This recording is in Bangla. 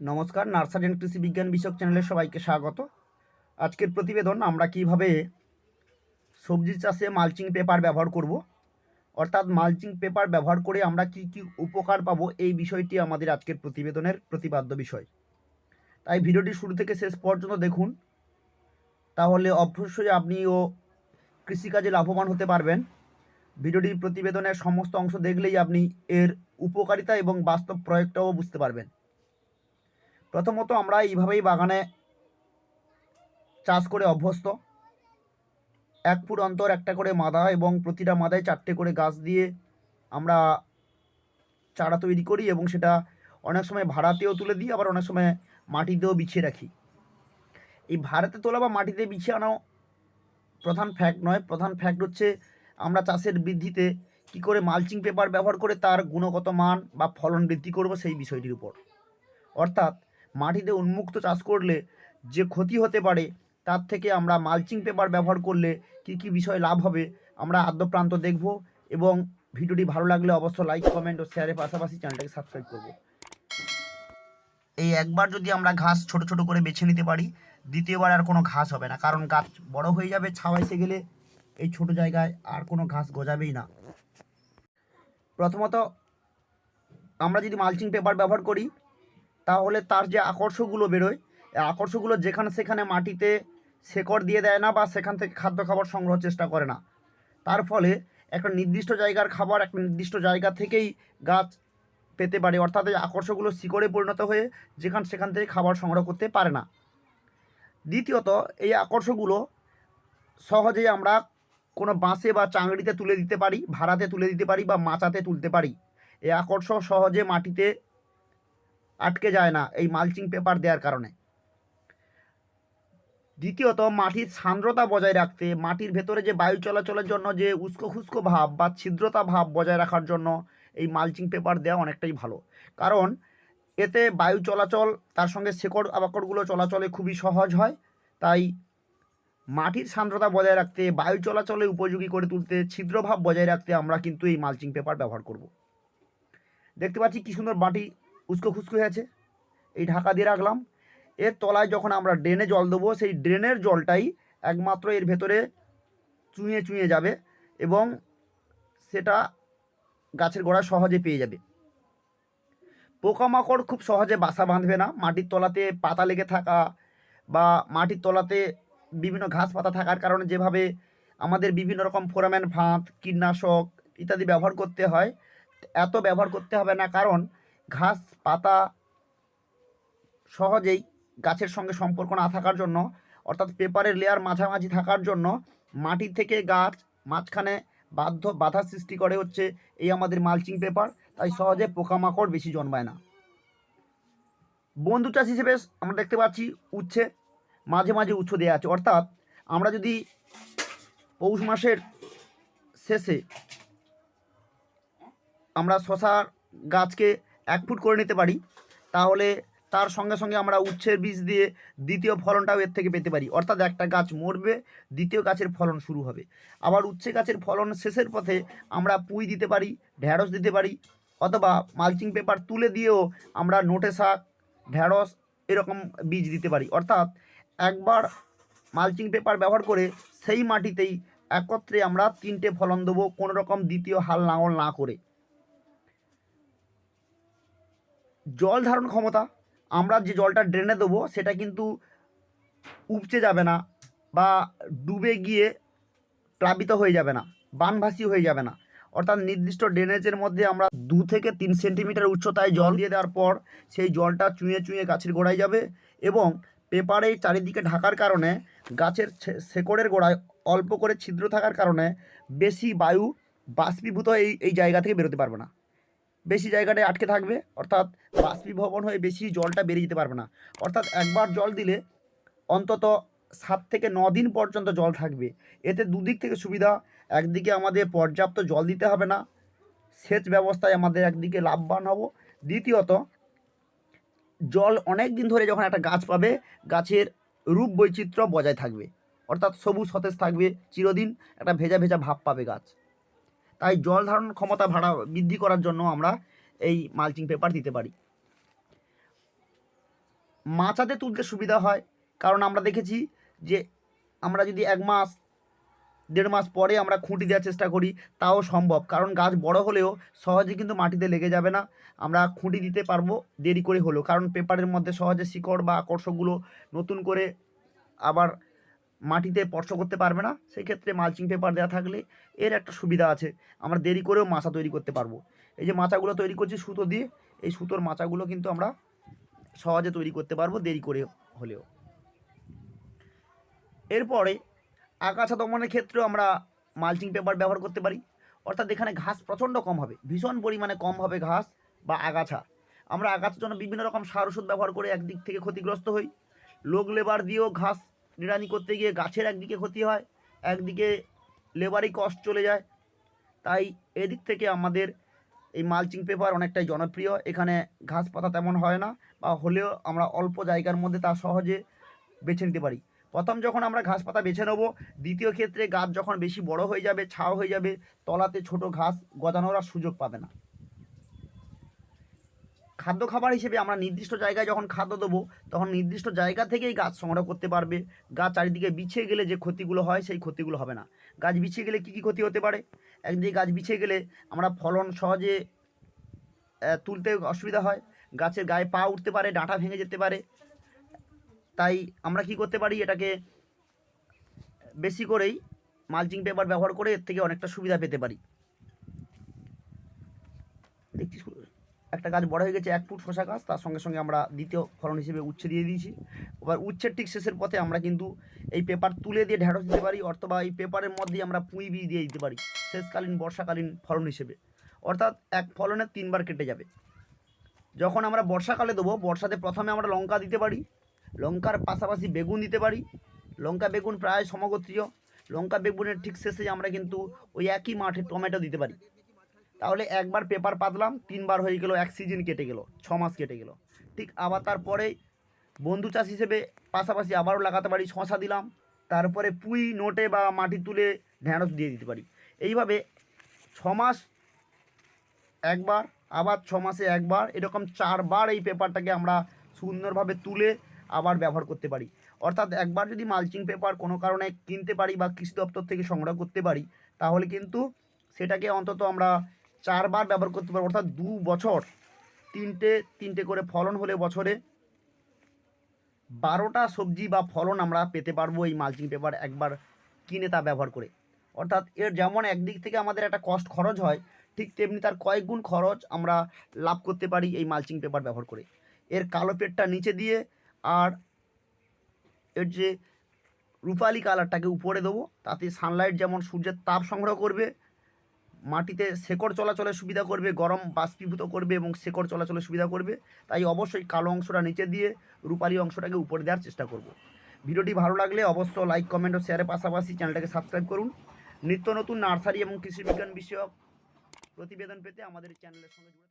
নমস্কার, নার্সারি অ্যান্ড কৃষি বিজ্ঞান বিষয়ক চ্যানেলে সবাইকে স্বাগত। আজকের প্রতিবেদন আমরা কীভাবে সবজি চাষে মালচিং পেপার ব্যবহার করব। অর্থাৎ মালচিং পেপার ব্যবহার করে আমরা কি কি উপকার পাবো এই বিষয়টি আমাদের আজকের প্রতিবেদনের প্রতিপাদ্য বিষয়। তাই ভিডিওটি শুরু থেকে শেষ পর্যন্ত দেখুন। তাহলে অবশ্যই আপনিও কৃষিকাজে লাভবান হতে পারবেন। ভিডিওটি প্রতিবেদনের সমস্ত অংশ দেখলেই আপনি এর উপকারিতা এবং বাস্তব প্রয়োগটাও বুঝতে পারবেন। প্রথমত আমরা এইভাবেই বাগানে চাষ করে অভ্যস্ত। এক ফুট অন্তর একটা করে মাদা এবং প্রতিটা মাদায় চারটে করে গাছ দিয়ে আমরা চারা তৈরি করি এবং সেটা অনেক সময় ভাড়াতেও তুলে দিই, আবার অনেক সময় মাটিতেও বিছিয়ে রাখি। এই ভাড়াতে তোলা বা মাটিতে বিছিয়ে আনাও প্রধান ফ্যাক্ট নয়। প্রধান ফ্যাক্ট হচ্ছে আমরা চাষের বৃদ্ধিতে কি করে মালচিং পেপার ব্যবহার করে তার গুণগত মান বা ফলন বৃদ্ধি করব সেই বিষয়টির উপর। অর্থাৎ মাটিতে উন্মুক্ত চাষ করলে যে ক্ষতি হতে পারে, তার থেকে আমরা মালচিং পেপার ব্যবহার করলে কি কি বিষয় লাভ হবে, আমরা আদ্যপ্রান্ত দেখব এবং ভিডিওটি ভালো লাগলে অবশ্য লাইক কমেন্ট ও শেয়ারের পাশাপাশি চ্যানেলটাকে সাবস্ক্রাইব করব। এই একবার যদি আমরা ঘাস ছোট ছোট করে বেছে নিতে পারি, দ্বিতীয়বার আর কোনো ঘাস হবে না, কারণ গাছ বড় হয়ে যাবে ছাওয়া এসে গেলে এই ছোট জায়গায় আর কোনো ঘাস গজাবেই না। প্রথমত আমরা যদি মালচিং পেপার ব্যবহার করি তাহলে তার যে আকর্ষগুলো বেরোয় আকর্ষগুলো যেখানে সেখানে মাটিতে শেকড় দিয়ে দেয় না বা সেখান থেকে খাদ্য খাবার সংগ্রহ চেষ্টা করে না। তার ফলে একটা নির্দিষ্ট জায়গার খাবার একটা নির্দিষ্ট জায়গা থেকেই গাছ পেতে পারে, অর্থাৎ এই আকর্ষগুলো শিকড়ে পরিণত হয়ে যেখান সেখান থেকে খাবার সংগ্রহ করতে পারে না। দ্বিতীয়ত, এই আকর্ষগুলো সহজেই আমরা কোনো বাঁশে বা চাংড়িতে তুলে দিতে পারি, ভাড়াতে তুলে দিতে পারি বা মাচাতে তুলতে পারি। এই আকর্ষ সহজে মাটিতে আটকে যায় না এই মালচিং পেপার দেওয়ার কারণে। দ্বিতীয়ত, মাটির সান্দ্রতা বজায় রাখতে, মাটির ভেতরে যে বায়ু চলাচলের জন্য যে উস্কো খুস্কো ভাব বা ছিদ্রতা ভাব বজায় রাখার জন্য এই মালচিং পেপার দেওয়া অনেকটাই ভালো। কারণ, এতে বায়ু চলাচল, তার সঙ্গে শেকড় আবাকড়গুলো চলাচলে খুবই সহজ হয়। তাই মাটির সান্দ্রতা বজায় রাখতে, বায়ু চলাচলে উপযোগী করে তুলতে ছিদ্রভাব বজায় রাখতে আমরা কিন্তু এই মালচিং পেপার ব্যবহার করব। দেখতে পাচ্ছি কি সুন্দর মাটি উস্কো খুস্কো হয়ে আছে। এই ঢাকা দিয়ে রাখলাম। এর তলায় যখন আমরা ড্রেনে জল দেবো, সেই ড্রেনের জলটাই একমাত্র এর ভেতরে চুঁয়ে চুঁয়ে যাবে এবং সেটা গাছের গোড়ায় সহজে পেয়ে যাবে। পোকামাকড় খুব সহজে বাসা বাঁধবে না। মাটির তলাতে পাতা লেগে থাকা বা মাটির তলাতে বিভিন্ন ঘাস পাতা থাকার কারণে যেভাবে আমাদের বিভিন্ন রকম ফোরাম্যান ফাঁদ, কীটনাশক ইত্যাদি ব্যবহার করতে হয়, এত ব্যবহার করতে হবে না। কারণ ঘাস, পাতা সহজেই গাছের সঙ্গে সম্পর্ক না থাকার জন্য, অর্থাৎ পেপারের লেয়ার মাঝামাঝি থাকার জন্য মাটি থেকে গাছ মাঝখানে বাধ্য বাধা সৃষ্টি করে হচ্ছে এই আমাদের মালচিং পেপার তাই সহজে পোকামাকড় বেশি জন্মায় না। বন্ধু চাষ হিসেবে আমরা দেখতে পাচ্ছি উচ্ছে মাঝে মাঝে উচ্ছ দেওয়া আছে, অর্থাৎ আমরা যদি পৌষ মাসের শেষে আমরা শশার গাছকে এক ফুট করে নিতে পারি, তাহলে তার সঙ্গে সঙ্গে আমরা উচ্ছের বীজ দিয়ে দ্বিতীয় ফলনটাও এর থেকে পেতে পারি। অর্থাৎ একটা গাছ মরবে, দ্বিতীয় গাছের ফলন শুরু হবে। আবার উচ্ছে গাছের ফলন শেষের পথে আমরা পুঁই দিতে পারি ঢ্যাঁড়স দিতে পারি, অথবা মালচিং পেপার তুলে দিয়েও আমরা নোটে শাক ঢ্যাঁড়স এরকম বীজ দিতে পারি। অর্থাৎ একবার মালচিং পেপার ব্যবহার করে সেই মাটিতেই একত্রে আমরা তিনটে ফলন দেবো কোনো রকম দ্বিতীয় হাল লাঙল না করে। জল ধারণ ক্ষমতা, আমরা যে জলটা ড্রেনে দেবো, সেটা কিন্তু উপচে যাবে না বা ডুবে গিয়ে প্লাবিত হয়ে যাবে না, বানভাসি হয়ে যাবে না। অর্থাৎ নির্দিষ্ট ড্রেনেজের মধ্যে আমরা দু থেকে তিন সেন্টিমিটার উচ্চতায় জল দিয়ে দেওয়ার পর, সেই জলটা চুঁয়ে চুঁয়ে গাছের গোড়ায় যাবে এবং পেপারে চারিদিকে ঢাকার কারণে গাছের শেকড়ের গোড়ায় অল্প করে ছিদ্র থাকার কারণে বেশি বায়ু বাষ্পীভূত এই এই জায়গা থেকে বেরোতে পারবে না। বেশি জায়গাটায় আটকে থাকবে, অর্থাৎ বাষ্পীভবন হয়ে বেশি জলটা বেরিয়ে যেতে পারবে না। অর্থাৎ একবার জল দিলে অন্তত সাত থেকে ন দিন পর্যন্ত জল থাকবে। এতে দুদিক থেকে সুবিধা, একদিকে আমাদের পর্যাপ্ত জল দিতে হবে না, সেচ ব্যবস্থায় আমাদের একদিকে লাভবান হব। দ্বিতীয়ত, জল অনেক দিন ধরে যখন একটা গাছ পাবে, গাছের রূপ বৈচিত্র্য বজায় থাকবে। অর্থাৎ সবুজ সতেজ থাকবে, চিরদিন একটা ভেজা ভেজা ভাব পাবে গাছ। তাই জল ধারণ ক্ষমতা ভাড়া বৃদ্ধি করার জন্য আমরা এই মালচিং পেপার দিতে পারি। মাচাতে তুলতে সুবিধা হয়, কারণ আমরা দেখেছি যে আমরা যদি এক মাস, দেড় মাস পরে আমরা খুঁটি দেওয়ার চেষ্টা করি, তাও সম্ভব। কারণ গাছ বড় হলেও সহজে কিন্তু মাটিতে লেগে যাবে না। আমরা খুঁটি দিতে পারব, দেরি করে হলেও কারণ পেপারের মধ্যে সহজে শিকড় বা আকর্ষকগুলো নতুন করে আবার মাটিতে স্পর্শ করতে পারবে না, সেক্ষেত্রে মালচিং পেপার দেওয়া থাকলে এর একটা সুবিধা আছে। আমরা দেরি করেও মাচা তৈরি করতে পারব। এই যে মাচাগুলো তৈরি করছি সুতো দিয়ে, এই সুতোর মাচাগুলো কিন্তু আমরা সহজে তৈরি করতে পারব দেরি করে হলেও। এরপরে আগাছা দমনের ক্ষেত্রেও আমরা মালচিং পেপার ব্যবহার করতে পারি। অর্থাৎ এখানে ঘাস প্রচণ্ড কম হবে, ভীষণ পরিমাণে কম হবে ঘাস বা আগাছা। আমরা আগাছার জন্য বিভিন্ন রকম সার ওষুধ ব্যবহার করে একদিক থেকে ক্ষতিগ্রস্ত হই। লোক লেবার দিয়েও ঘাস নিড়ানি করতে গিয়ে গাছের একদিকে ক্ষতি হয়, একদিকে লেবারই কষ্ট চলে যায়। তাই এদিক থেকে আমাদের এই মালচিং পেপার অনেকটাই জনপ্রিয়। এখানে ঘাস পাতা তেমন হয় না বা হলেও আমরা অল্প জায়গার মধ্যে তা সহজে বেছে নিতে পারি। প্রথম যখন আমরা ঘাস পাতা বেছে নেব, দ্বিতীয় ক্ষেত্রে গাছ যখন বেশি বড় হয়ে যাবে, ছাও হয়ে যাবে, তলাতে ছোট ঘাস গজানোর আর সুযোগ পাবে না। খাদ্য খাবার হিসেবে আমরা নির্দিষ্ট জায়গায় যখন খাদ্য দেবো, তখন নির্দিষ্ট জায়গা থেকেই গাছ সংগ্রহ করতে পারবে। গাছ চারিদিকে বিছিয়ে গেলে যে ক্ষতিগুলো হয়, সেই ক্ষতিগুলো হবে না। গাছ বিছিয়ে গেলে কী কী ক্ষতি হতে পারে? একদিকে গাছ বিছিয়ে গেলে আমরা ফলন সহজে তুলতে অসুবিধা হয়। গাছের গায়ে পা উঠতে পারে, ডাঁটা ভেঙে যেতে পারে। তাই আমরা কি করতে পারি? এটাকে বেশি করেই মালচিং পেপার ব্যবহার করে এর থেকে অনেকটা সুবিধা পেতে পারি দেখছি শু- একটা গাছ বড় হয়ে গেছে, এক ফুট শশা গাছ, তার সঙ্গে সঙ্গে আমরা দ্বিতীয় ফলন হিসেবে উচ্ছে দিয়ে দিয়েছি। এবার উচ্ছের ঠিক শেষের পথে আমরা কিন্তু এই পেপার তুলে দিয়ে ঢেঁড়স দিতে পারি, অথবা এই পেপারের মধ্যেই আমরা পুঁই বীজ দিয়ে দিতে পারি, শেষকালীন, বর্ষাকালীন ফলন হিসেবে। অর্থাৎ এক ফলনে তিনবার কেটে যাবে। যখন আমরা বর্ষাকালে দেবো, বর্ষাতে প্রথমে আমরা লঙ্কা দিতে পারি, লঙ্কার পাশাপাশি বেগুন দিতে পারি। লঙ্কা বেগুন প্রায় সমগোত্রীয়। লঙ্কা বেগুনের ঠিক শেষে আমরা কিন্তু ওই একই মাঠে টমেটো দিতে পারি। তাহলে একবার পেপার পাতলাম, তিনবার হয়ে গেল, এক সিজন কেটে গেল, ছ মাস কেটে গেল। ঠিক আবার তারপরে বন্ধু চাষ হিসেবে পাশাপাশি আবারও লাগাতে পারি, শশা দিলাম, তারপরে পুঁই নোটে বা মাটি তুলে ঢেঁড়স দিয়ে দিতে পারি। এইভাবে ছ মাস একবার, আবার ছ মাসে একবার, এরকম চারবার এই পেপারটাকে আমরা সুন্দরভাবে তুলে আবার ব্যবহার করতে পারি। অর্থাৎ একবার যদি মালচিং পেপার কোনো কারণে কিনতে পারি বা কৃষি দপ্তর থেকে সংগ্রহ করতে পারি, তাহলে কিন্তু সেটাকে অন্তত আমরা চারবার ব্যবহার করতে পারব, অর্থাৎ দু বছর। তিনটে তিনটে করে ফলন হলে বছরে বারোটা সবজি বা ফলন আমরা পেতে পারব এই মালচিং পেপার একবার কিনে তা ব্যবহার করে। অর্থাৎ এর যেমন একদিক থেকে আমাদের একটা কষ্ট খরচ হয়, ঠিক তেমনি তার কয়েক গুণ খরচ আমরা লাভ করতে পারি এই মালচিং পেপার ব্যবহার করে। এর কালো পেটটা নিচে দিয়ে আর এর যে রূপালি কালারটাকে উপরে দেবো, তাতে সানলাইট যেমন সূর্যের তাপ সংগ্রহ করবে মাটিতে শেকড় চলাচলের সুবিধা করবে, গরম বাষ্পীভূত করবে এবং শেকড় চলাচলের সুবিধা করবে। তাই অবশ্যই কালো অংশটা নিচে দিয়ে রূপালি অংশটাকে উপরে দেওয়ার চেষ্টা করব। ভিডিওটি ভালো লাগলে অবশ্য লাইক কমেন্ট ও শেয়ারের পাশাপাশি চ্যানেলটাকে সাবস্ক্রাইব করুন। নিত্য নতুন নার্সারি এবং কৃষি বিজ্ঞান বিষয়ক প্রতিবেদন পেতে আমাদের চ্যানেলের সঙ্গে